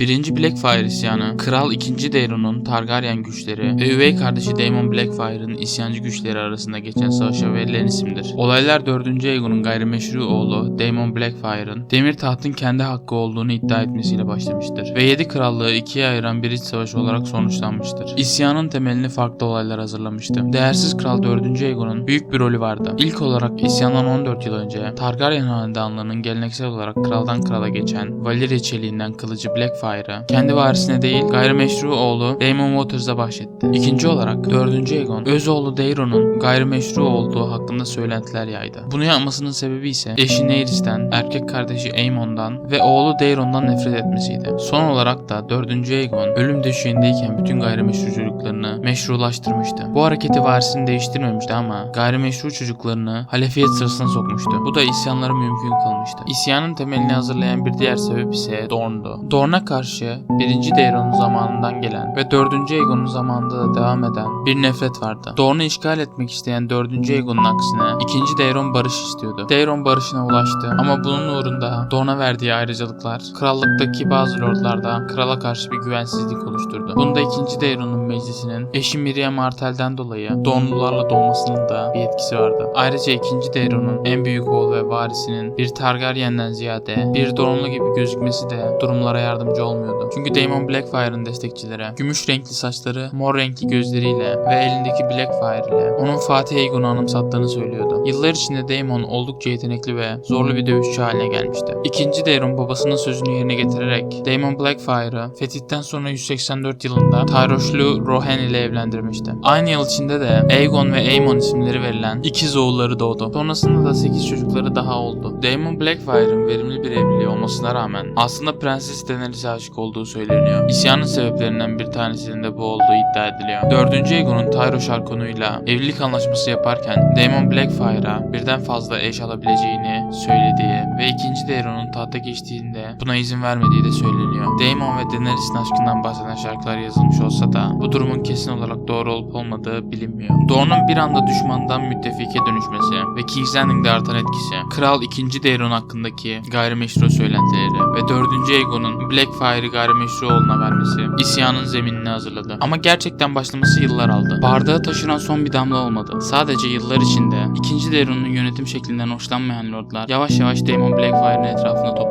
1. Blackfire isyanı, Kral 2. Daeron'un Targaryen güçleri ve üvey kardeşi Daemon Blackfire'ın isyancı güçleri arasında geçen savaşa verilen isimdir. Olaylar 4. Aegon'un gayrimeşru oğlu Daemon Blackfire'ın demir tahtın kendi hakkı olduğunu iddia etmesiyle başlamıştır ve 7 krallığı ikiye ayıran bir iç savaşı olarak sonuçlanmıştır. İsyanın temelini farklı olaylar hazırlamıştı. Değersiz Kral 4. Aegon'un büyük bir rolü vardı. İlk olarak isyandan 14 yıl önce Targaryen hanedanlığının geleneksel olarak kraldan krala geçen Valyria çeliğinden kılıcı Blackfire'ı kendi varisine değil gayrimeşru oğlu Daemon Waters'a bahşetti. İkinci olarak 4. Aegon öz oğlu Daeron'un gayrimeşru olduğu hakkında söylentiler yaydı. Bunu yapmasının sebebi ise eşi Naerys'ten, erkek kardeşi Aemon'dan ve oğlu Daeron'dan nefret etmesiydi. Son olarak da 4. Aegon ölüm döşeğindeyken bütün gayrimeşru çocuklarını meşrulaştırmıştı. Bu hareketi varisini değiştirmemişti ama gayrimeşru çocuklarını halefiyet sırasına sokmuştu. Bu da isyanları mümkün kılmıştı. İsyanın temelini hazırlayan bir diğer sebep ise Dorne'du. Dorne'a karşı 1. Daeron'un zamanından gelen ve 4. Aegon'un zamanında da devam eden bir nefret vardı. Dorne'u işgal etmek isteyen 4. Aegon'un aksine 2. Daeron barış istiyordu. Daeron barışına ulaştı ama bunun uğrunda Dorne'a verdiği ayrıcalıklar krallıktaki bazı lordlarda krala karşı bir güvensizlik oluşturdu. Bunda 2. Daeron'un meclisinin eşi Miriam Martell'den dolayı Dorne'lularla doğmasının da bir etkisi vardı. Ayrıca 2. Daeron'un en büyük oğlu ve varisinin bir Targaryen'den ziyade bir Dorne'lu gibi gözükmesi de durumlara yardımcı olmuyordu. Çünkü Daemon Blackfire'ın destekçileri gümüş renkli saçları, mor renkli gözleriyle ve elindeki Blackfire ile onun Fatih Aegon'u anımsattığını söylüyordu. Yıllar içinde Daemon oldukça yetenekli ve zorlu bir dövüşçü haline gelmişti. İkinci Daemon babasının sözünü yerine getirerek Daemon Blackfire'ı fetihten sonra 184 yılında Tyroşlu Rohan ile evlendirmişti. Aynı yıl içinde de Aegon ve Aemon isimleri verilen ikiz oğulları doğdu. Sonrasında da 8 çocukları daha oldu. Daemon Blackfire'ın verimli bir evliliği olmasına rağmen aslında Prenses Daenerys'e aşık olduğu söyleniyor. İsyanın sebeplerinden bir tanesinin de bu olduğu iddia ediliyor. 4. Aegon'un Tyroş Arkonu'yla evlilik anlaşması yaparken Daemon Blackfire'a birden fazla eş alabileceğini söylediği ve 2. Daeron'un tahta geçtiğinde buna izin vermediği de söyleniyor. Daemon ve Daenerys'in aşkından bahseden şarkılar yazılmış olsa da bu durumun kesin olarak doğru olup olmadığı bilinmiyor. Dorne'un bir anda düşmandan müttefike dönüşmesi ve King's Landing'de artan etkisi, Kral 2. Daeron hakkındaki gayrimeşru söylentileri ve 4. Aegon'un Blackfire'ı gayrimeşru oğluna vermesi isyanın zeminini hazırladı. Ama gerçekten başlaması yıllar aldı. Bardağı taşıran son bir damla olmadı. Sadece yıllar içinde 2. Daeron'un yönetim şeklinden hoşlanmayan lordlar yavaş yavaş Daemon Blackfire'ın etrafında toplanmıştı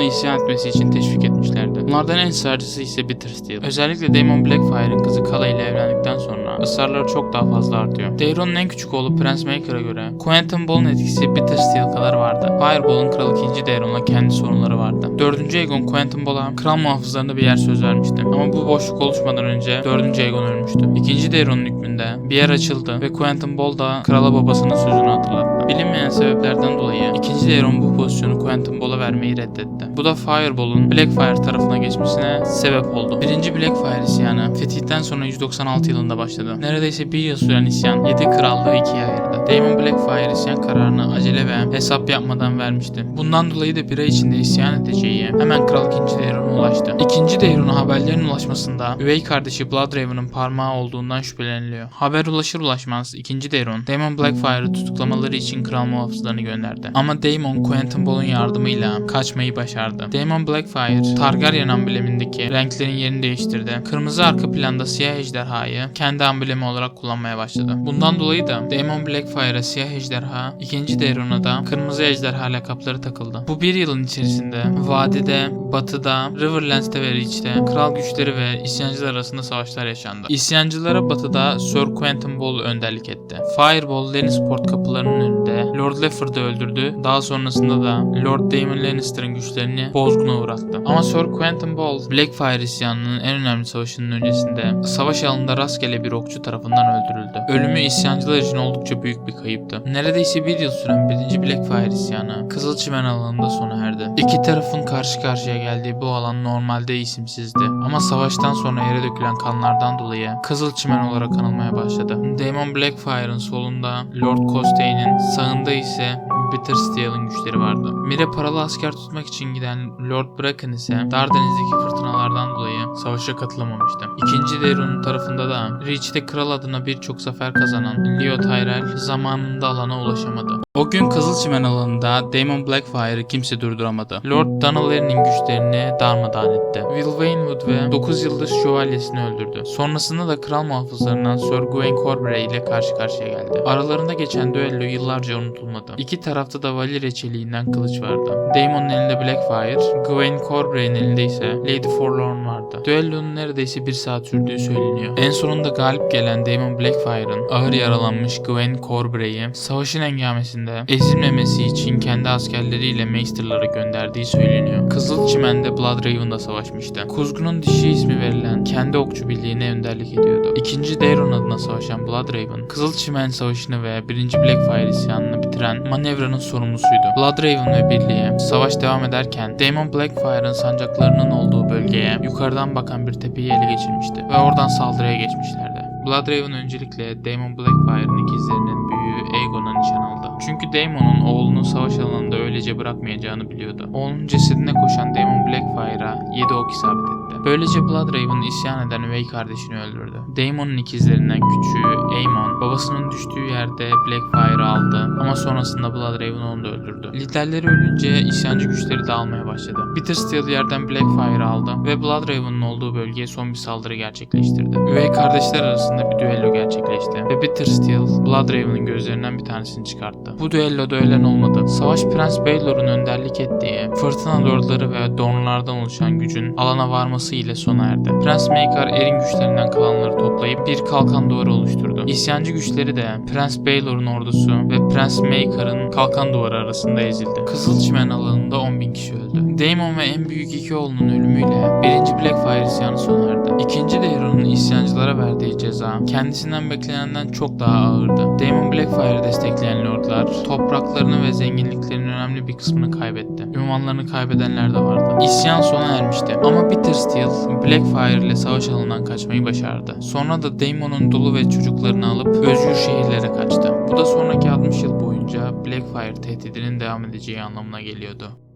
onu isyan etmesi için teşvik etmişlerdi. Bunlardan en ısrarcısı ise Bittersteel. Özellikle Daemon Blackfire'ın kızı Kala ile evlendikten sonra ısrarları çok daha fazla artıyor. Daeron'un en küçük oğlu Prince Maker'a göre Quentin Ball'un etkisi Bittersteel kadar vardı. Fireball'un Kral 2. Daeron'la kendi sorunları vardı. 4. Aegon Quentin Ball'a kral muhafızlarında bir yer söz vermişti. Ama bu boşluk oluşmadan önce 4. Aegon ölmüştü. 2. Daeron'un hükmünde bir yer açıldı ve Quentin Ball da krala babasının sözünü hatırlattı. Bilinmeyen sebeplerden dolayı 2. Daeron bu pozisyonu Quentin Ball'a vermeyi reddetti. Bu da Fireball'un Blackfire tarafına geçmesine sebep oldu. 1. Blackfire isyanı fetihten sonra 196 yılında başladı. Neredeyse bir yıl süren isyan 7 krallığı ikiye ayırdı. Daemon Blackfire isyan kararını acele ve hesap yapmadan vermişti. Bundan dolayı da bir ay içinde isyan edeceği hemen Kral 2. Daeron'a ulaştı. 2. Daeron'a haberlerin ulaşmasında üvey kardeşi Bloodraven'ın parmağı olduğundan şüpheleniliyor. Haber ulaşır ulaşmaz 2. Daeron, Daemon Blackfire'ı tutuklamaları için kral muhafızlarını gönderdi. Ama Daemon Quentin Ball'un yardımıyla kaçmayı başardı. Daemon Blackfire, Targaryen amblemindeki renklerin yerini değiştirdi. Kırmızı arka planda siyah ejderhayı kendi amblemi olarak kullanmaya başladı. Bundan dolayı da Daemon Blackfire'a siyah ejderha, 2. Daeron'a da kırmızı ejderha lakapları takıldı. Bu bir yılın içerisinde vadide, batıda, Riverlands'te ve Reach'te kral güçleri ve isyancılar arasında savaşlar yaşandı. İsyancılara batıda Sir Quentin Ball önderlik etti. Fireball Lannisport kapılarının önünde Lord Lefford'ı öldürdü. Daha sonrasında da Lord Daemon Lannister'ın güçlerini bozguna uğrattı. Ama Sir Quentin Ball Blackfire isyanının en önemli savaşının öncesinde savaş alanında rastgele bir okçu tarafından öldürüldü. Ölümü isyancılar için oldukça büyük bir kayıptı. Neredeyse bir yıl süren 1. Blackfire isyanı Kızılçimen alanında sona erdi. İki tarafın karşı karşıya geldiği bu alan normalde isimsizdi. Ama savaştan sonra yere dökülen kanlardan dolayı Kızılçimen olarak anılmaya başladı. Daemon Blackfire'ın solunda Lord Costaine'in sağında ise Bittersteel'in güçleri vardı. Mire paralı asker tutmak için giden Lord Bracken ise Dardeniz'deki fırtınalardan dolayı savaşa katılamamıştı. İkinci Daeron'un tarafında da Reach'te kral adına birçok zafer kazanan Leo Tyrell zamanında alana ulaşamadı. O gün Kızılçimen alanında Daemon Blackfire'ı kimse durduramadı. Lord Donal'lerin güçlerini darmadağın etti. Will Waynwood ve 9 yıldız şövalyesini öldürdü. Sonrasında da kral muhafızlarından Sir Gawain Corbray ile karşı karşıya geldi. Aralarında geçen düello yıllarca unutulmadı. İki tarafta da Valyria çeliğinden kılıç vardı. Daemon'un elinde Blackfire, Gawain Corbray'in elinde ise Lady Forlorn vardı. Düellonun neredeyse bir saat sürdüğü söyleniyor. En sonunda galip gelen Daemon Blackfire'ın ağır yaralanmış Gawain Corbray'i savaşın engamesinde ezilmemesi için kendi askerleriyle Maester'lara gönderdiği söyleniyor. Kızılçimen'de Bloodraven'da savaşmıştı. Kuzgun'un dişi ismi verilen kendi okçu birliğine önderlik ediyordu. İkinci Daeron adına savaşan Bloodraven, Kızılçimen Savaşı'nı ve 1. Blackfire isyanını bitiren manevranın sorumlusuydu. Bloodraven ve birliği savaş devam ederken Daemon Blackfire'ın sancaklarının olduğu bölgeye yukarıdan bakan bir tepeyi ele geçirmişti ve oradan saldırıya geçmişlerdi. Bloodraven öncelikle Daemon Blackfire'ın ikizlerinin büyüğü Aegon'a nişan aldı. Çünkü Daemon'un oğlunu savaş alanında öylece bırakmayacağını biliyordu. Oğlunun cesedine koşan Daemon Blackfire'a 7 ok isabet etti. Böylece Bloodraven isyan eden üvey kardeşini öldürdü. Daemon'un ikizlerinden küçüğü Aemon babasının düştüğü yerde Blackfire'ı aldı ama sonrasında Bloodraven onu da öldürdü. Liderleri ölünce isyancı güçleri dağılmaya başladı. Bittersteel yerden Blackfire'ı aldı ve Bloodraven'ın olduğu bölgeye son bir saldırı gerçekleştirdi. Üvey kardeşler arasında bir düello gerçekleşti ve Bittersteel Bloodraven'ın gözlerinden bir tanesini çıkarttı. Bu düelloda ölen olmadı. Savaş Prens Baelor'un önderlik ettiği Fırtına Lordları ve Dornlardan oluşan gücün alana varması ile sona erdi. Prens Maekar erin güçlerinden kalanları toplayıp bir kalkan duvarı oluşturdu. İsyancı güçleri de Prens Baelor'un ordusu ve Prens Maekar'ın kalkan duvarı arasında ezildi. Kızılçimen alanında 10.000 kişi öldü. Daemon ve en büyük iki oğlunun ölümüyle 1. Blackfire isyanı sona erdi. İkinci Daeron'un isyancılara verdiği ceza kendisinden beklenenden çok daha ağırdı. Daemon Blackfire'ı destekleyen lordlar topraklarını ve zenginliklerinin önemli bir kısmını kaybetti. Ünvanlarını kaybedenler de vardı. İsyan sona ermişti ama Bittersteel Blackfire ile savaş alanından kaçmayı başardı. Sonra da Daemon'un dolu ve çocuklarını alıp özgür şehirlere kaçtı. Bu da sonraki 60 yıl boyunca Blackfire tehdidinin devam edeceği anlamına geliyordu.